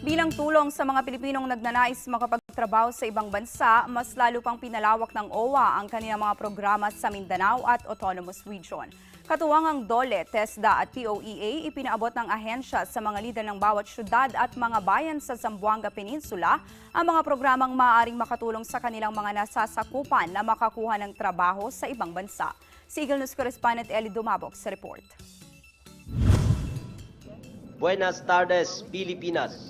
Bilang tulong sa mga Pilipinong nagnanais makapagtrabaho sa ibang bansa, mas lalo pang pinalawak ng OWA ang kanilang mga programa sa Mindanao at Autonomous Region. Katuwang ang DOLE, TESDA at POEA, ipinaabot ng ahensya sa mga lider ng bawat syudad at mga bayan sa Zamboanga Peninsula ang mga programang maaaring makatulong sa kanilang mga nasasakupan na makakuha ng trabaho sa ibang bansa. Si Eagle News Correspondent Eli Dumabok sa report. Buenas tardes, Pilipinas.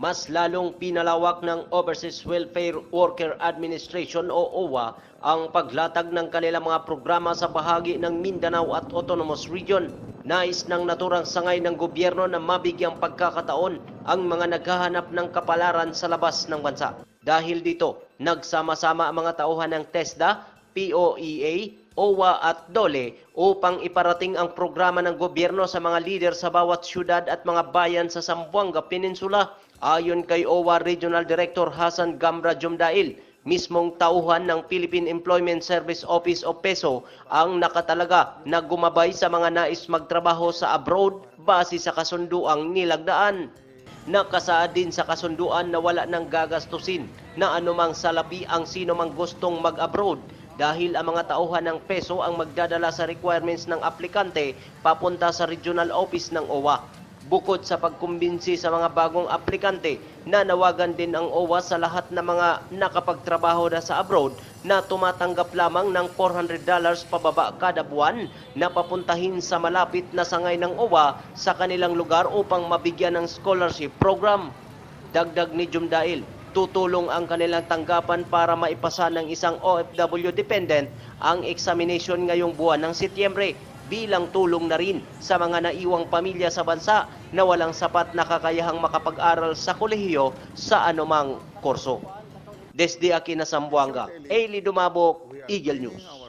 Mas lalong pinalawak ng Overseas Welfare Worker Administration o OWA ang paglatag ng kanilang mga programa sa bahagi ng Mindanao at Autonomous Region. Nais ng naturang sangay ng gobyerno na mabigyang pagkakataon ang mga naghahanap ng kapalaran sa labas ng bansa. Dahil dito, nagsama-sama ang mga tauhan ng TESDA, POEA, OWA at DOLE upang iparating ang programa ng gobyerno sa mga lider sa bawat syudad at mga bayan sa Zamboanga Peninsula. Ayon kay OWA Regional Director Hasan Gamra Jumdail, mismong tauhan ng Philippine Employment Service Office o PESO ang nakatalaga na gumabay sa mga nais magtrabaho sa abroad base sa kasunduang nilagdaan. Nakasaad din sa kasunduan na wala nang gagastusin na anumang salapi ang sino mang gustong mag-abroad dahil ang mga tauhan ng peso ang magdadala sa requirements ng aplikante papunta sa regional office ng OWA. Bukod sa pagkumbinsi sa mga bagong aplikante, nanawagan din ang OWA sa lahat ng mga nakapagtrabaho na sa abroad na tumatanggap lamang ng $400 pababa kada buwan na papuntahin sa malapit na sangay ng OWA sa kanilang lugar upang mabigyan ng scholarship program. Dagdag ni Jumdail, tutulong ang kanilang tanggapan para maipasa ng isang OFW dependent ang examination ngayong buwan ng Setyembre bilang tulong na rin sa mga naiwang pamilya sa bansa na walang sapat na kakayahang makapag-aral sa kolehiyo sa anumang kurso. Desde Aquina, Zamboanga, Ailey Dumabok, Eagle News.